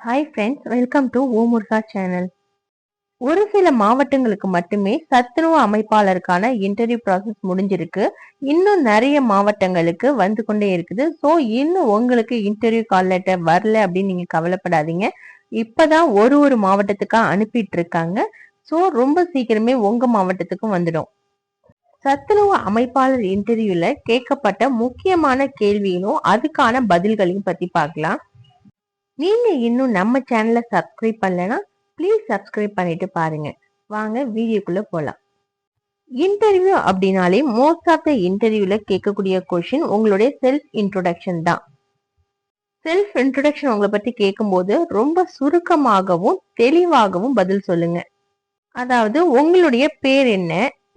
Hi friends welcome to ஓமுர்கா channel ஒரு சில மாவட்டங்களுக்கு மட்டுமே சத்துணவு அமைப்பாளருக்கான இன்டர்வியூ ப்ராசஸ் முடிஞ்சிருக்கு. இன்னும் நிறைய மாவட்டங்களுக்கு வந்து கொண்டே இருக்குது. ஸோ இன்னும் உங்களுக்கு இன்டர்வியூ கால் லெட்டர் வரல அப்படின்னு நீங்க கவலைப்படாதீங்க. இப்பதான் ஒரு ஒரு மாவட்டத்துக்கா அனுப்பிட்டு இருக்காங்க ஸோ ரொம்ப சீக்கிரமே உங்க மாவட்டத்துக்கும் வந்துடும். சத்துணவு அமைப்பாளர் இன்டர்வியூல கேட்கப்பட்ட முக்கியமான கேள்வியிலும் அதுக்கான பதில்களையும் பத்தி பார்க்கலாம். நீங்க இன்னும் நம்ம சேனலை சப்ஸ்கிரைப் பண்ணலனா ப்ளீஸ் சப்ஸ்கிரைப் பண்ணிட்டு பாருங்க. வாங்க வீடியோக்குள்ள போலாம். இன்டர்வியூ அப்படின்னாலே மோஸ்ட் ஆஃப் த இன்டர்வியூல கேட்கக்கூடிய கொஷின் உங்களுடைய செல்ஃப் இன்ட்ரோடக்ஷன் தான். செல்ஃப் இன்ட்ரோடக்ஷன் உங்களை பத்தி கேட்கும்போது ரொம்ப சுருக்கமாகவும் தெளிவாகவும் பதில் சொல்லுங்க. அதாவது உங்களுடைய பேர் என்ன?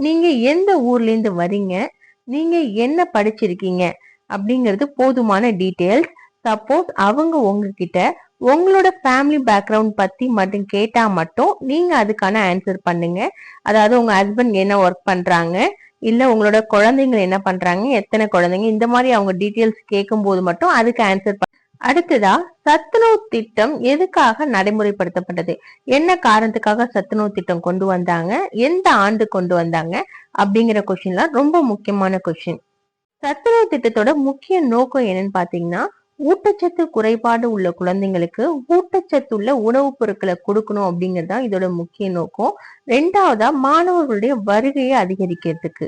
நீங்க எந்த ஊர்ல இருந்து வரீங்க? நீங்க என்ன படிச்சிருக்கீங்க? அப்படிங்கிறது போதுமான டீட்டெயில்ஸ் சப்போஸ் அவங்க உங்ககிட்ட உங்களோட ஃபேமிலி பேக்ரவுண்ட் பத்தி மட்டும் கேட்டா மட்டும் நீங்க அதுக்கான ஆன்சர் பண்ணுங்க. அதாவது உங்க ஹஸ்பண்ட் என்ன ஒர்க் பண்றாங்க இல்ல உங்களோட குழந்தைங்க என்ன பண்றாங்க எத்தனை குழந்தைங்க இந்த மாதிரி அவங்க டீட்டெயில்ஸ் கேட்கும் போது மட்டும் அதுக்கு ஆன்சர் அடுத்ததா சத்துணவு திட்டம் எதுக்காக நடைமுறைப்படுத்தப்பட்டது? என்ன காரணத்துக்காக சத்துணவு திட்டம் கொண்டு வந்தாங்க எந்த ஆண்டு கொண்டு வந்தாங்க அப்படிங்கிற கொஸ்டின்லாம் ரொம்ப முக்கியமான கொஸ்டின் சத்துணவு திட்டத்தோட முக்கிய நோக்கம் என்னன்னு பாத்தீங்கன்னா ஊட்டச்சத்து குறைபாடு உள்ள குழந்தைங்களுக்கு ஊட்டச்சத்து உள்ள உணவுப் பொருட்களை கொடுக்கணும் அப்படிங்கிறது தான் இதோட முக்கிய நோக்கம். ரெண்டாவதா மாணவர்களுடைய வருகையை அதிகரிக்கிறதுக்கு.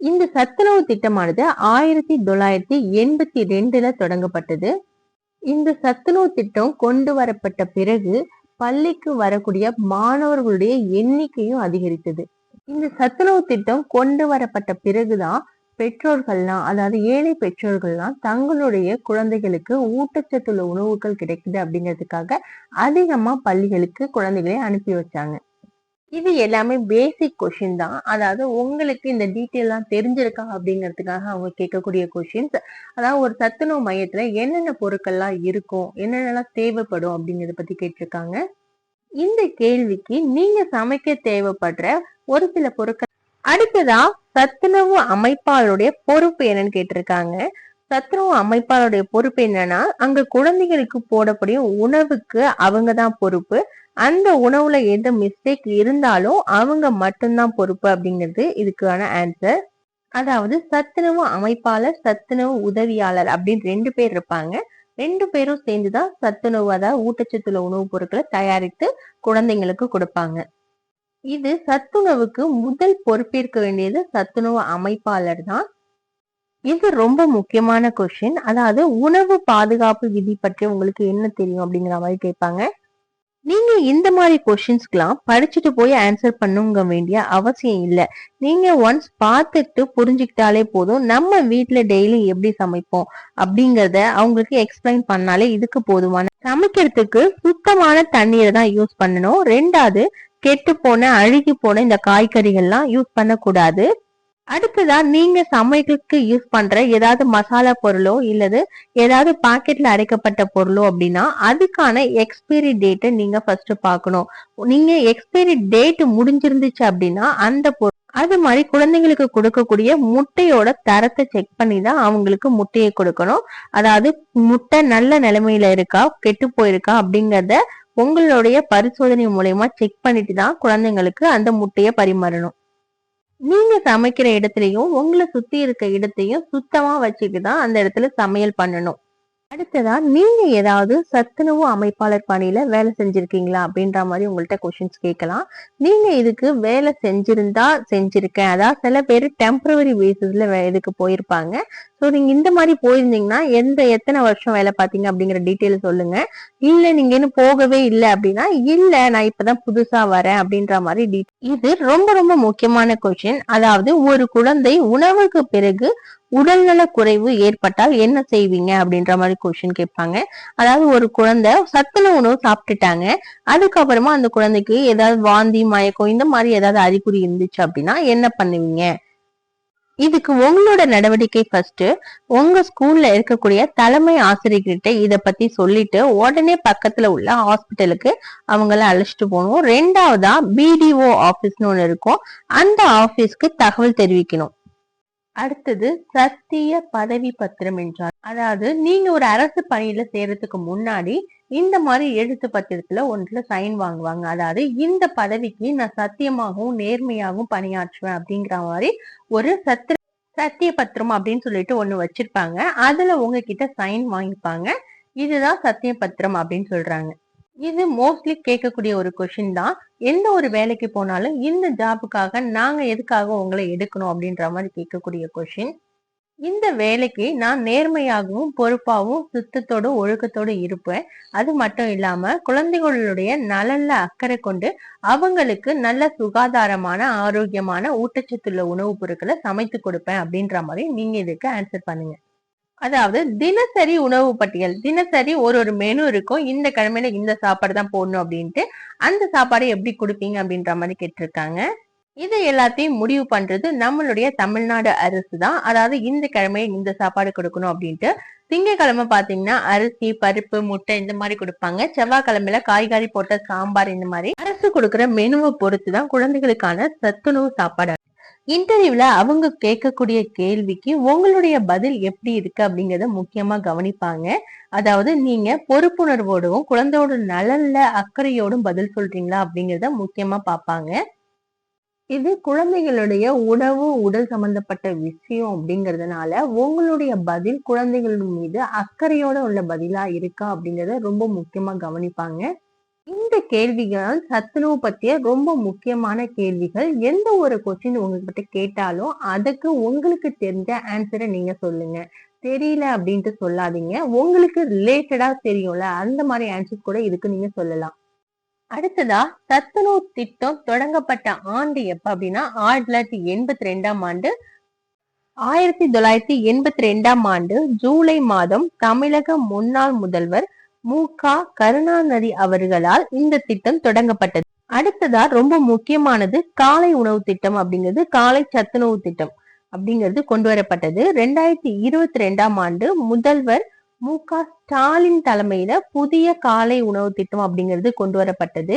இந்த சத்துணவு திட்டமானது ஆயிரத்தி தொள்ளாயிரத்தி எண்பத்தி ரெண்டுல தொடங்கப்பட்டது. இந்த சத்துணவு திட்டம் கொண்டு வரப்பட்ட பிறகு பள்ளிக்கு வரக்கூடிய மாணவர்களுடைய எண்ணிக்கையும் அதிகரித்தது. இந்த சத்துணவு திட்டம் கொண்டு வரப்பட்ட பிறகுதான் பெற்றோர்கள்லாம் அதாவது ஏழை பெற்றோர்கள்லாம் தங்களுடைய குழந்தைகளுக்கு ஊட்டச்சத்துள்ள உணவுகள் கிடைக்குது அப்படிங்கிறதுக்காக அதிகமா பள்ளிகளுக்கு குழந்தைகளை அனுப்பி வச்சாங்க. இது எல்லாமே பேசிக் கொஷின் தான். அதாவது உங்களுக்கு இந்த டீட்டெயிலாம் தெரிஞ்சிருக்கா அப்படிங்கிறதுக்காக அவங்க கேட்கக்கூடிய கொஷின்ஸ் அதாவது ஒரு சத்துணவு மையத்துல என்னென்ன பொருட்கள்லாம் இருக்கும் என்னென்னலாம் தேவைப்படும் அப்படிங்கிறத பத்தி கேட்டிருக்காங்க. இந்த கேள்விக்கு நீங்க சமைக்க தேவைப்படுற ஒரு சில பொருட்கள் அடுத்ததா சத்துணவு அமைப்பாளருடைய பொறுப்பு என்னன்னு கேட்டிருக்காங்க. சத்துணவு அமைப்பாளருடைய பொறுப்பு என்னன்னா அங்க குழந்தைகளுக்கு போடக்கூடிய உணவுக்கு அவங்க தான் பொறுப்பு. அந்த உணவுல எந்த மிஸ்டேக் இருந்தாலும் அவங்க மட்டும்தான் பொறுப்பு அப்படிங்கிறது இதுக்கான ஆன்சர் அதாவது சத்துணவு அமைப்பாளர் சத்துணவு உதவியாளர் அப்படின்னு ரெண்டு பேர் இருப்பாங்க. ரெண்டு பேரும் சேர்ந்துதான் சத்துணவு அதாவது ஊட்டச்சத்துள்ள உணவுப் பொருட்களை தயாரித்து குழந்தைங்களுக்கு கொடுப்பாங்க. இது சத்துணவுக்கு முதல் பொறுப்பேற்க வேண்டியது சத்துணவு அமைப்பாளர் தான். இது ரொம்ப முக்கியமான கொஸ்டின் அதாவது உணவு பாதுகாப்பு விதி பற்றி உங்களுக்கு என்ன தெரியும் அப்படிங்கிற மாதிரி கேட்பாங்க. நீங்க இந்த மாதிரி கொஸ்டின்ஸ்க்கெல்லாம் படிச்சுட்டு போய் ஆன்சர் பண்ணுங்க வேண்டிய அவசியம் இல்லை. நீங்க ஒன்ஸ் பார்த்துட்டு புரிஞ்சுக்கிட்டாலே போதும். நம்ம வீட்டுல டெய்லி எப்படி சமைப்போம் அப்படிங்கறத அவங்களுக்கு எக்ஸ்பிளைன் பண்ணாலே இதுக்கு போதுமான சமைக்கிறதுக்கு சுத்தமான தண்ணீரை தான் யூஸ் பண்ணணும். ரெண்டாவது கெட்டு போன அழுகி போன இந்த காய்கறிகள்லாம் யூஸ் பண்ணக்கூடாது. அடுத்ததா நீங்க சமையலுக்கு யூஸ் பண்ற ஏதாவது மசாலா பொருளோ இல்லது ஏதாவது பாக்கெட்ல அடைக்கப்பட்ட பொருளோ அப்படின்னா அதுக்கான எக்ஸ்பைரி டேட்டை நீங்க ஃபர்ஸ்ட் பார்க்கணும் நீங்க எக்ஸ்பைரி டேட் முடிஞ்சிருந்துச்சு அப்படின்னா அந்த பொருள் அது மாதிரி குழந்தைங்களுக்கு கொடுக்கக்கூடிய முட்டையோட தரத்தை செக் பண்ணி தான் அவங்களுக்கு முட்டையை கொடுக்கணும். அதாவது முட்டை நல்ல நிலைமையில இருக்கா கெட்டு போயிருக்கா அப்படிங்கறத உங்களுடைய பரிசோதனை மூலயமா செக் பண்ணிட்டு தான் குழந்தைங்களுக்கு அந்த முட்டையை பரிமாறணும். நீங்க சமைக்கிற இடத்துலயும் உங்களை சுத்தி இருக்க இடத்தையும் சுத்தமா வச்சுட்டு தான் அந்த இடத்துல சமையல் பண்ணணும். அடுத்ததா நீங்க ஏதாவது சத்துணவு அமைப்பாளர் பணியில வேலை செஞ்சிருக்கீங்களா? அப்படின்ற மாதிரி உங்கள்ட்ட கொஸ்டின்ஸ் கேட்கலாம். நீங்க இதுக்கு வேலை செஞ்சிருந்தா செஞ்சிருக்கேன். அதாவது சில பேர் டெம்பரவரி பேசிஸ்ல இதுக்கு போயிருப்பாங்க. ஸோ நீங்க இந்த மாதிரி போயிருந்தீங்கன்னா எந்த எத்தனை வருஷம் வேலை பார்த்தீங்க? அப்படிங்கிற டீட்டெயில் சொல்லுங்க. இல்ல நீங்க இன்னும் போகவே இல்லை அப்படின்னா இல்ல நான் இப்பதான் புதுசா வரேன் அப்படின்ற மாதிரி இது ரொம்ப ரொம்ப முக்கியமான கொஸ்டின் அதாவது ஒரு குழந்தை உணவுக்கு பிறகு உடல்நல குறைவு ஏற்பட்டால் என்ன செய்வீங்க அப்படின்ற மாதிரி கொஸ்டின் கேட்பாங்க. அதாவது ஒரு குழந்தை சத்துண உணவு சாப்பிட்டுட்டாங்க. அதுக்கப்புறமா அந்த குழந்தைக்கு ஏதாவது வாந்தி மயக்கம் இந்த மாதிரி ஏதாவது அறிகுறி இருந்துச்சு அப்படின்னா என்ன பண்ணுவீங்க? இதுக்கு உங்களோட நடவடிக்கை ஃபர்ஸ்ட் உங்க ஸ்கூல்ல இருக்கக்கூடிய தலைமை ஆசிரியர்கிட்ட இத பத்தி சொல்லிட்டு உடனே பக்கத்துல உள்ள ஹாஸ்பிட்டலுக்கு அவங்கள அழைச்சிட்டு போகணும். ரெண்டாவதா பிடிஓ ஆபீஸ்னு ஒண்ணு இருக்கும். அந்த ஆபீஸ்க்கு தகவல் தெரிவிக்கணும். அடுத்தது சத்திய பதவி பத்திரம் என்றார். அதாவது நீங்க ஒரு அரசு பணியில சேர்றதுக்கு முன்னாடி இந்த மாதிரி எழுத்து பத்திரத்துல ஒன்றுல சைன் வாங்குவாங்க. அதாவது இந்த பதவிக்கு நான் சத்தியமாகவும் நேர்மையாகவும் பணியாற்றுவேன் அப்படிங்கிற மாதிரி ஒரு சத்திர சத்திய பத்திரம் அப்படின்னு சொல்லிட்டு ஒண்ணு வச்சிருப்பாங்க. அதுல உங்ககிட்ட சைன் வாங்கிப்பாங்க. இதுதான் சத்திய பத்திரம் அப்படின்னு சொல்றாங்க. இது மோஸ்ட்லி கேட்கக்கூடிய ஒரு கொஷின் தான். எந்த ஒரு வேலைக்கு போனாலும் இந்த ஜாபுக்காக நாங்க எதுக்காக உங்களை எடுக்கணும் அப்படின்ற மாதிரி கேட்கக்கூடிய கொஷின் இந்த வேலைக்கு நான் நேர்மையாகவும் பொறுப்பாகவும் சுத்தத்தோடும் ஒழுக்கத்தோடு இருப்பேன். அது மட்டும் இல்லாம குழந்தைகளுடைய நலன்ல அக்கறை கொண்டு அவங்களுக்கு நல்ல சுகாதாரமான ஆரோக்கியமான ஊட்டச்சத்துள்ள உணவுப் பொருட்களை சமைத்து கொடுப்பேன் அப்படின்ற மாதிரி நீங்க இதுக்கு ஆன்சர் பண்ணுங்க. அதாவது தினசரி உணவு பட்டியல். தினசரி ஒரு ஒரு மெனு இருக்கும். இந்த கிழமையில இந்த சாப்பாடு தான் போடணும் அப்படின்ட்டு அந்த சாப்பாடை எப்படி கொடுப்பீங்க அப்படின்ற மாதிரி கேட்டிருக்காங்க. இது எல்லாத்தையும் முடிவு பண்றது நம்மளுடைய தமிழ்நாடு அரசு தான். அதாவது இந்த கிழமையை இந்த சாப்பாடு கொடுக்கணும் அப்படின்ட்டு திங்கக்கிழமை பாத்தீங்கன்னா அரிசி பருப்பு முட்டை இந்த மாதிரி கொடுப்பாங்க. செவ்வாய்க்கிழமையில காய்கறி போட்ட சாம்பார் இந்த மாதிரி அரசு கொடுக்குற மெனுவை பொறுத்து தான் குழந்தைகளுக்கான சத்துணவு சாப்பாடு இன்டர்வியூல அவங்க கேட்கக்கூடிய கேள்விக்கு உங்களுடைய பதில் எப்படி இருக்கு அப்படிங்கறத முக்கியமா கவனிப்பாங்க. அதாவது நீங்க பொறுப்புணர்வோடும் குழந்தையோட நலன்ல அக்கறையோடும் பதில் சொல்றீங்களா அப்படிங்கறத முக்கியமா பார்ப்பாங்க. இது குழந்தைகளுடைய உணவு உடல் சம்பந்தப்பட்ட விஷயம் அப்படிங்கறதுனால உங்களுடைய பதில் குழந்தைகள் மீது அக்கறையோட உள்ள பதிலா இருக்கா அப்படிங்கறத ரொம்ப முக்கியமா கவனிப்பாங்க. இந்த கேள்விகள் சத்துணவு பத்திய ரொம்ப முக்கியமான கேள்விகள். எந்த ஒரு கொஸ்டின் உங்ககிட்ட கேட்டாலும் அதுக்கு உங்களுக்கு தெரிஞ்ச ஆன்சரை நீங்க சொல்லுங்க. தெரியல அப்படின்ட்டு சொல்லாதீங்க. உங்களுக்கு ரிலேட்டடா தெரியும்ல அந்த மாதிரி ஆன்சர் கூட இதுக்கு நீங்க சொல்லலாம். அடுத்ததா சத்துணவு திட்டம் தொடங்கப்பட்ட ஆண்டு எப்ப அப்படின்னா ஆயிரத்தி தொள்ளாயிரத்தி எண்பத்தி ரெண்டாம் ஆண்டு. ஆயிரத்தி தொள்ளாயிரத்தி எண்பத்தி ரெண்டாம் ஆண்டு ஜூலை மாதம் தமிழக முன்னாள் முதல்வர் மு க கருணாநிதி அவர்களால் இந்த திட்டம் தொடங்கப்பட்டது. அடுத்ததா ரொம்ப முக்கியமானது காலை உணவு திட்டம் அப்படிங்கிறது காலை சத்துணவு திட்டம் அப்படிங்கிறது கொண்டு வரப்பட்டது. ரெண்டாயிரத்தி இருபத்தி ரெண்டாம் ஆண்டு முதல்வர் மு க ஸ்டாலின் தலைமையில புதிய காலை உணவு திட்டம் அப்படிங்கிறது கொண்டு வரப்பட்டது.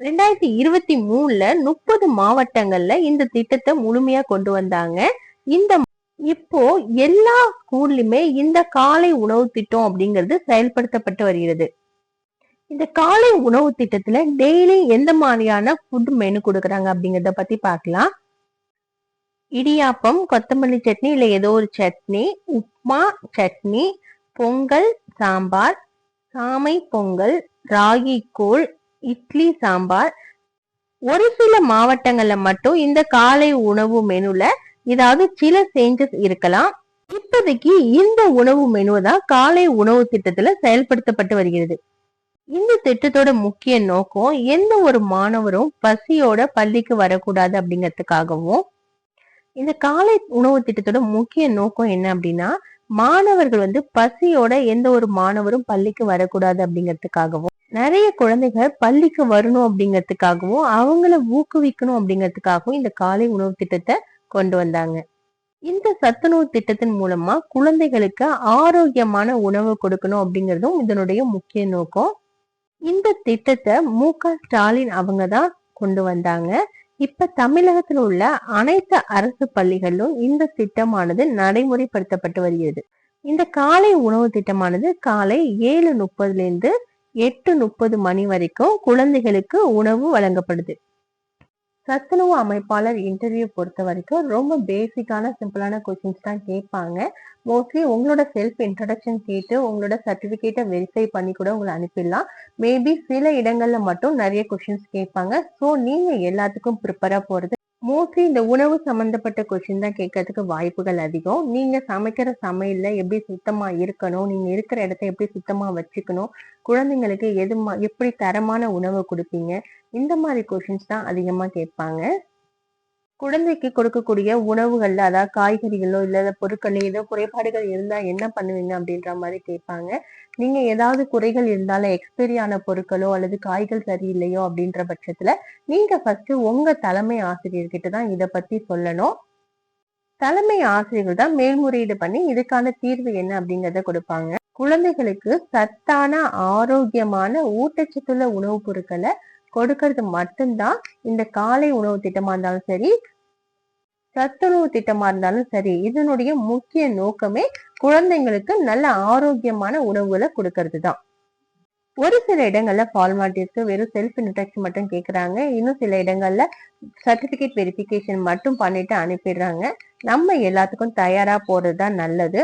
ரெண்டாயிரத்தி இருபத்தி மூணுல முப்பது மாவட்டங்கள்ல இந்த திட்டத்தை முழுமையா கொண்டு வந்தாங்க. இந்த இப்போ எல்லா ஸ்கூல்லுமே இந்த காலை உணவு திட்டம் அப்படிங்கிறது செயல்படுத்தப்பட்டு வருகிறது. இந்த காலை உணவு திட்டத்துல டெய்லி எந்த மாதிரியான ஃபுட் மெனு கொடுக்குறாங்க அப்படிங்கறத பத்தி பார்க்கலாம். இடியாப்பம் கொத்தமல்லி சட்னி இல்ல ஏதோ ஒரு சட்னி உப்மா சட்னி பொங்கல் சாம்பார் சாமை பொங்கல் ராகி கூழ் இட்லி சாம்பார். ஒரு சில மாவட்டங்கள்ல மட்டும் இந்த காலை உணவு மெனுல ஏதாவது சில சேஞ்சஸ் இருக்கலாம். இப்போதைக்கு இந்த உணவு மெனு தான் காலை உணவு திட்டத்துல செயல்படுத்தப்பட்டு வருகிறது. இந்த திட்டத்தோட முக்கிய நோக்கம் எந்த ஒரு மாணவரும் பசியோட பள்ளிக்கு வரக்கூடாது அப்படிங்கிறதுக்காகவும் இந்த காலை உணவு திட்டத்தோட முக்கிய நோக்கம் என்ன அப்படின்னா மாணவர்கள் வந்து பசியோட எந்த ஒரு மாணவரும் பள்ளிக்கு வரக்கூடாது அப்படிங்கிறதுக்காகவும் நிறைய குழந்தைகள் பள்ளிக்கு வரணும் அப்படிங்கிறதுக்காகவும் அவங்கள ஊக்குவிக்கணும் அப்படிங்கிறதுக்காகவும் இந்த காலை உணவு திட்டத்தை கொண்டு வந்தாங்க. இந்த சத்துணவு திட்டத்தின் மூலமா குழந்தைகளுக்கு ஆரோக்கியமான உணவு கொடுக்கணும் அப்படிங்கறதும் இதனுடைய முக்கிய நோக்கம். இந்த திட்டத்தை மு க ஸ்டாலின் அவங்க தான் கொண்டு வந்தாங்க. இப்ப தமிழகத்தில் உள்ள அனைத்து அரசு பள்ளிகளிலும் இந்த திட்டமானது நடைமுறைப்படுத்தப்பட்டு வருகிறது. இந்த காலை உணவு திட்டமானது காலை ஏழு முப்பதுல இருந்து எட்டு முப்பது மணி வரைக்கும் குழந்தைகளுக்கு உணவு வழங்கப்படுது. சத்துணவு அமைப்பாளர் இன்டர்வியூ பொறுத்த வரைக்கும் ரொம்ப பேசிக்கான சிம்பிளான கொஸ்டின்ஸ் தான் கேட்பாங்க. மோஸ்ட்லி உங்களோட செல்ஃப் இன்ட்ரடக்ஷன் கேட்டு உங்களோட சர்டிஃபிகேட்டை வெரிஃபை பண்ணி கூட உங்களை அனுப்பிடலாம். மேபி சில இடங்கள்ல மட்டும் நிறைய கொஷின்ஸ் கேட்பாங்க. ஸோ நீங்க எல்லாத்துக்கும் ப்ரிப்பராக போறது மோஸ்ட்லி இந்த உணவு சம்பந்தப்பட்ட கொஸ்டின் தான் கேட்கறதுக்கு வாய்ப்புகள் அதிகம். நீங்க சமைக்கிற சமையல்ல எப்படி சுத்தமா இருக்கணும்? நீங்க இருக்கிற இடத்த எப்படி சுத்தமா வச்சுக்கணும்? குழந்தைங்களுக்கு எது எப்படி தரமான உணவு கொடுப்பீங்க? இந்த மாதிரி கொஷின்ஸ் தான் அதிகமா கேட்பாங்க. குழந்தைக்கு கொடுக்கக்கூடிய உணவுகள்ல அதாவது காய்கறிகளோ இல்ல பொருட்கள் ஏதோ குறைபாடுகள் இருந்தா என்ன பண்ணுவீங்க அப்படின்ற மாதிரி கேட்பாங்க. நீங்க ஏதாவது குறைகள் இருந்தாலும் எக்ஸ்பைரி ஆன பொருட்களோ அல்லது காய்கள் சரியில்லையோ அப்படின்ற பட்சத்துல நீங்க ஃபர்ஸ்ட் உங்க தலைமை ஆசிரியர்கிட்ட தான் இதை பத்தி சொல்லணும். தலைமை ஆசிரியர்கள் தான் மேல்முறையீடு பண்ணி இதுக்கான தீர்வு என்ன அப்படிங்கறத கொடுப்பாங்க. குழந்தைகளுக்கு சத்தான ஆரோக்கியமான ஊட்டச்சத்துள்ள உணவுப் பொருட்களை கொடுக்கறது மட்டும்தான் இந்த காலை உணவு திட்டமா இருந்தாலும் சரி சத்துணவு திட்டமா இருந்தாலும் சரி இதனுடைய முக்கிய நோக்கமே குழந்தைங்களுக்கு நல்ல ஆரோக்கியமான உணவுகளை கொடுக்கறது தான் ஒரு சில இடங்கள்ல ஃபார்மாலிட்டிஸ்க்கு வெறும் செல்ஃப் இன்ட்ரக்ஷன் மட்டும் கேட்குறாங்க இன்னும் சில இடங்கள்ல சர்டிபிகேட் வெரிஃபிகேஷன் மட்டும் பண்ணிட்டு அனுப்பிடுறாங்க. நம்ம எல்லாத்துக்கும் தயாரா போறது தான் நல்லது.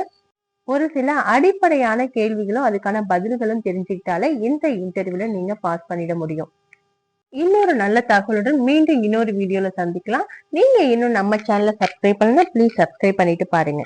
ஒரு சில அடிப்படையான கேள்விகளும் அதுக்கான பதில்களும் தெரிஞ்சுக்கிட்டாலே இந்த இன்டர்வியூல நீங்க பாஸ் பண்ணிட முடியும். இன்னொரு நல்ல தகவலுடன் மீண்டும் இன்னொரு வீடியோல சந்திக்கலாம். நீங்க இன்னும் நம்ம சேனலை சப்ஸ்கிரைப் பண்ணுங்க ப்ளீஸ் சப்ஸ்கிரைப் பண்ணிட்டு பாருங்க.